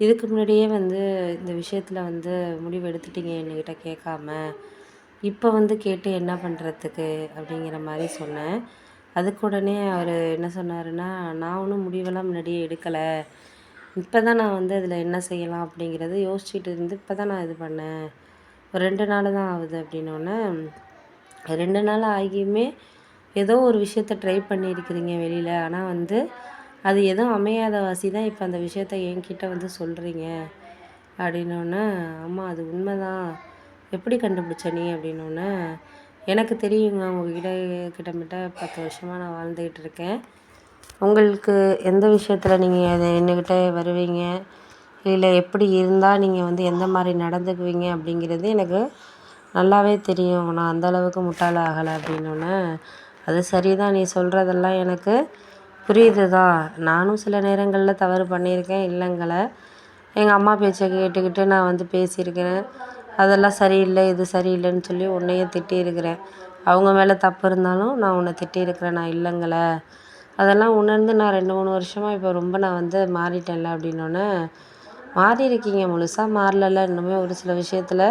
இதுக்கு முன்னாடியே வந்து இந்த விஷயத்தில் வந்து முடிவு எடுத்துட்டீங்க என்கிட்ட கேட்காம இப்போ வந்து கேட்டு என்ன பண்ணுறதுக்கு அப்படிங்கிற மாதிரி சொன்னேன். அதுக்கு உடனே அவர் என்ன சொன்னாருன்னா நான் ஒன்றும் முடிவெல்லாம் முன்னாடியே எடுக்கலை. இப்போ தான் நான் வந்து அதில் என்ன செய்யலாம் அப்படிங்கிறது யோசிச்சுட்டு இருந்து இப்போ தான் நான் இது பண்ணேன். ஒரு ரெண்டு நாள் தான் ஆகுது அப்படின்னோடனே ரெண்டு நாள் ஆகியுமே ஏதோ ஒரு விஷயத்த ட்ரை பண்ணியிருக்கிறீங்க வெளியில். ஆனால் வந்து அது எதுவும் அமையாத வாசி தான் இப்போ அந்த விஷயத்த என்கிட்ட வந்து சொல்கிறீங்க அப்படின்னோடனே அம்மா அது உண்மை தான் எப்படி கண்டுபிடிச்ச நீ? அப்படின்னோடனே எனக்கு தெரியுங்க உங்ககிட்ட கிட்டத்தட்ட பத்து வருஷமாக நான் வாழ்ந்துக்கிட்டு இருக்கேன். உங்களுக்கு எந்த விஷயத்தில் நீங்கள் அதை என்னக்கிட்ட வருவீங்க? இல்லை எப்படி இருந்தால் நீங்கள் வந்து எந்த மாதிரி நடந்துக்குவீங்க? அப்படிங்கிறது எனக்கு நல்லாவே தெரியும். நான் அந்தளவுக்கு முட்டாள் ஆகலை அப்படின்னோடனே அது சரி தான் நீ சொல்கிறதெல்லாம் எனக்கு புரியுதுதா? நானும் சில நேரங்களில் தவறு பண்ணியிருக்கேன் இல்லைங்களை? எங்கள் அம்மா பேச்சை கேட்டுக்கிட்டு நான் வந்து பேசியிருக்கிறேன். அதெல்லாம் சரியில்லை இது சரியில்லைன்னு சொல்லி உன்னையும் திட்டியிருக்கிறேன். அவங்க மேலே தப்பு இருந்தாலும் நான் உன்னை திட்டியிருக்கிறேன் நான் இல்லைங்களை? அதெல்லாம் உணர்ந்து நான் ரெண்டு மூணு வருஷமாக இப்போ ரொம்ப நான் வந்து மாறிட்டேன்ல அப்படின்னோடனே மாறியிருக்கீங்க. முழுசாக மாறலல்ல. இன்னுமே ஒரு சில விஷயத்தில்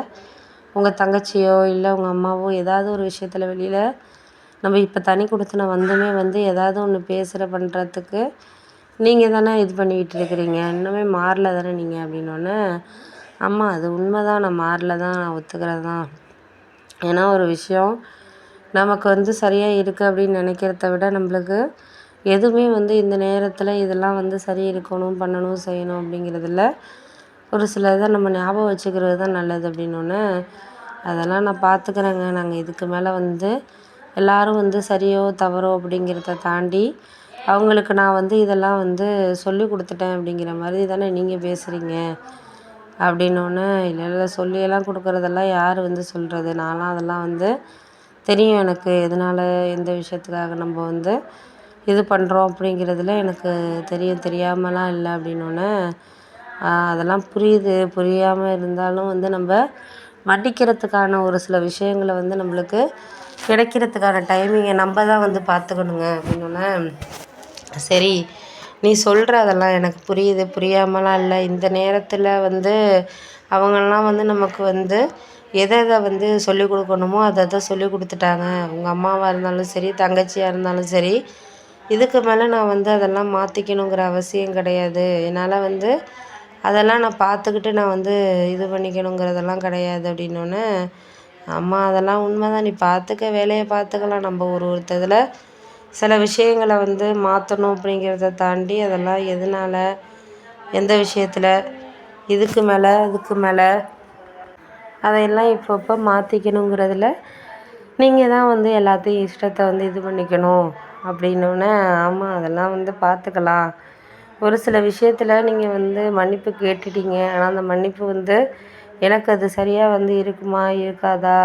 உங்கள் தங்கச்சியோ இல்லை உங்கள் அம்மாவோ ஏதாவது ஒரு விஷயத்தில் வெளியில் நம்ம இப்போ தனி கொடுத்தன வந்துமே வந்து ஏதாவது ஒன்று பேசுகிற பண்ணுறதுக்கு நீங்கள் தானே இது பண்ணிக்கிட்டு இருக்கிறீங்க. இன்னுமே மாறல தானே நீங்கள் அப்படின்னோடனே ஆமாம் அது உண்மை தான் நான் மாறல தான். நான் ஒத்துக்கிறது தான். ஏன்னா ஒரு விஷயம் நமக்கு வந்து சரியாக இருக்குது அப்படின்னு நினைக்கிறத விட நம்மளுக்கு எதுவுமே வந்து இந்த நேரத்தில் இதெல்லாம் வந்து சரி இருக்கணும் பண்ணணும் செய்யணும் அப்படிங்கிறதுல ஒரு சில இதை நம்ம ஞாபகம் வச்சுக்கிறது தான் நல்லது அப்படின்னோடனே அதெல்லாம் நான் பார்த்துக்கிறேங்க நாங்கள் இதுக்கு மேலே வந்து எல்லோரும் வந்து சரியோ தவறோ அப்படிங்கிறத தாண்டி அவங்களுக்கு நான் வந்து இதெல்லாம் வந்து சொல்லி கொடுத்துட்டேன் அப்படிங்கிற மாதிரி தானே நீங்கள் பேசுகிறீங்க அப்படின்னோடனே இல்லை இல்லை சொல்லியெல்லாம் கொடுக்குறதெல்லாம் யார் வந்து சொல்கிறது நான்லாம் அதெல்லாம் வந்து தெரியும் எனக்கு. எதனால் எந்த விஷயத்துக்காக நம்ம வந்து இது பண்ணுறோம் அப்படிங்கிறதுல எனக்கு தெரியும். தெரியாமலாம் இல்லை அப்படின்னோடனே அதெல்லாம் புரியுது. புரியாமல் இருந்தாலும் வந்து நம்ம மன்னிக்கிறதுக்கான ஒரு சில விஷயங்களை வந்து நம்மளுக்கு கிடைக்கிறதுக்கான டைமிங்கை நம்ம தான் வந்து பார்த்துக்கணுங்க அப்படின்னோடனே சரி நீ சொல்கிற அதெல்லாம் எனக்கு புரியுது. புரியாமலாம் இல்லை. இந்த நேரத்தில் வந்து அவங்கெல்லாம் வந்து நமக்கு வந்து எதை எதை வந்து சொல்லிக் கொடுக்கணுமோ அதை தான் சொல்லிக் கொடுத்துட்டாங்க. உங்கள் அம்மாவாக இருந்தாலும் சரி தங்கச்சியாக இருந்தாலும் சரி இதுக்கு மேலே நான் வந்து அதெல்லாம் மாற்றிக்கணுங்கிற அவசியம் கிடையாது. என்னால் வந்து அதெல்லாம் நான் பார்த்துக்கிட்டு நான் வந்து இது பண்ணிக்கணுங்கிறதெல்லாம் கிடையாது அப்படின்னோடனே ஆமாம் அதெல்லாம் உண்மை தான் நீ பார்த்துக்க வேலையை பார்த்துக்கலாம் நம்ம ஒரு ஒருத்ததில் சில விஷயங்களை வந்து மாற்றணும் அப்படிங்கிறத தாண்டி அதெல்லாம் எதனால் எந்த விஷயத்தில் இதுக்கு மேலே இதுக்கு மேலே அதையெல்லாம் இப்பப்போ மாற்றிக்கணுங்கிறதுல நீங்கள் தான் வந்து எல்லாத்தையும் இஷ்டத்தை வந்து இது பண்ணிக்கணும் அப்படின்னோடனே ஆமாம் அதெல்லாம் வந்து பார்த்துக்கலாம் ஒரு சில விஷயத்தில் நீங்கள் வந்து மன்னிப்பு கேட்டுட்டீங்க. ஆனால் அந்த மன்னிப்பு வந்து எனக்கு அது சரியாக வந்து இருக்குமா இருக்காதா?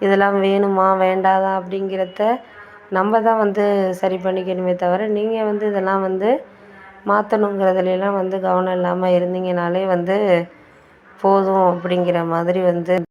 இதெல்லாம் வேணுமா வேண்டாதா அப்படிங்கிறத நம்ம தான் வந்து சரி பண்ணிக்கணுமே தவிர நீங்கள் வந்து இதெல்லாம் வந்து மாற்றணுங்கிறதுலலாம் வந்து கவனம் இல்லாமல் இருந்தீங்கனாலே வந்து போதும் அப்படிங்கிற மாதிரி வந்து